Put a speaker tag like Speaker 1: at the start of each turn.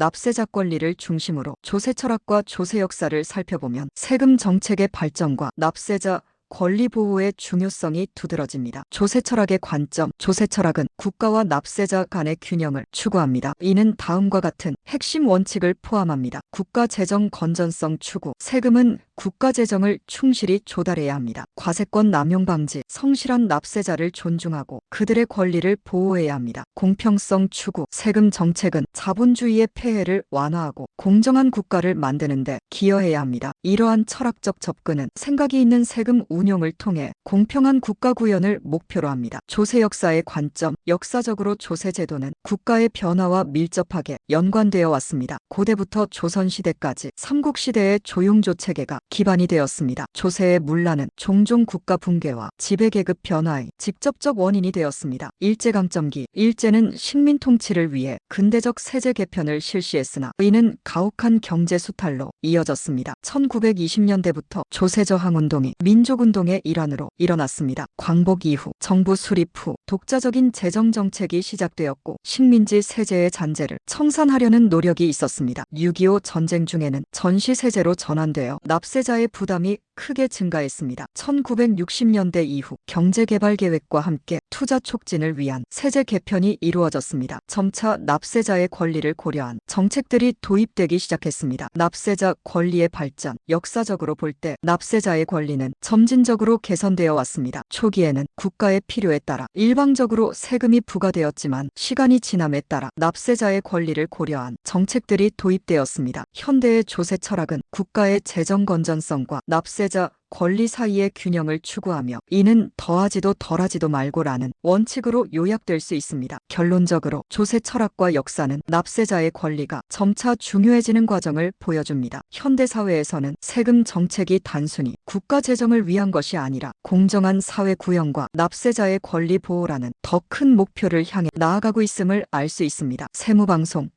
Speaker 1: 납세자 권리를 중심으로 조세 철학과 조세 역사를 살펴보면 세금 정책의 발전과 납세자 권리 보호의 중요성이 두드러집니다. 조세 철학의 관점, 조세 철학은 국가와 납세자 간의 균형을 추구합니다. 이는 다음과 같은 핵심 원칙을 포함합니다. 국가 재정 건전성 추구, 세금은 국가 재정을 충실히 조달해야 합니다. 과세권 남용 방지, 성실한 납세자를 존중하고 그들의 권리를 보호해야 합니다. 공평성 추구, 세금 정책은 자본주의의 폐해를 완화하고 공정한 국가를 만드는데 기여해야 합니다. 이러한 철학적 접근은 생각이 있는 세금 운용을 통해 공평한 국가 구현을 목표로 합니다. 조세 역사의 관점, 역사적으로 조세 제도는 국가의 변화와 밀접하게 연관되어 왔습니다. 고대부터 조선시대까지 삼국시대의 조용조 체계가 기반이 되었습니다. 조세의 문란은 종종 국가 붕괴와 지배계급 변화의 직접적 원인이 되었습니다. 일제강점기, 일제는 식민 통치를 위해 근대적 세제 개편을 실시했으나 이는 가혹한 경제 수탈로 이어졌습니다. 1920년대부터 조세 저항 운동이 민족운동의 일환으로 일어났습니다. 광복 이후 정부 수립 후 독자적인 재정 정책이 시작되었고 식민지 세제의 잔재를 청산하려는 노력이 있었습니다. 6.25 전쟁 중에는 전시 세제로 전환되어 납세자의 부담이 크게 증가했습니다. 1960년대 이후 경제개발 계획과 함께 투자 촉진을 위한 세제 개편이 이루어졌습니다. 점차 납세자의 권리를 고려한 정책들이 도입되기 시작했습니다. 납세자 권리의 발전, 역사적으로 볼 때 납세자의 권리는 점진적으로 개선되어 왔습니다. 초기에는 국가의 필요에 따라 일방적으로 세금이 부과되었지만 시간이 지남에 따라 납세자의 권리를 고려한 정책들이 도입되었습니다. 현대의 조세 철학은 국가의 재정 건전성과 납세 자 권리 사이의 균형을 추구하며 이는 더하지도 덜하지도 말고라는 원칙으로 요약될 수 있습니다. 결론적으로 조세 철학과 역사는 납세자의 권리가 점차 중요해지는 과정을 보여줍니다. 현대 사회에서는 세금 정책이 단순히 국가 재정을 위한 것이 아니라 공정한 사회 구형과 납세자의 권리 보호라는 더 큰 목표를 향해 나아가고 있음을 알 수 있습니다. 세무방송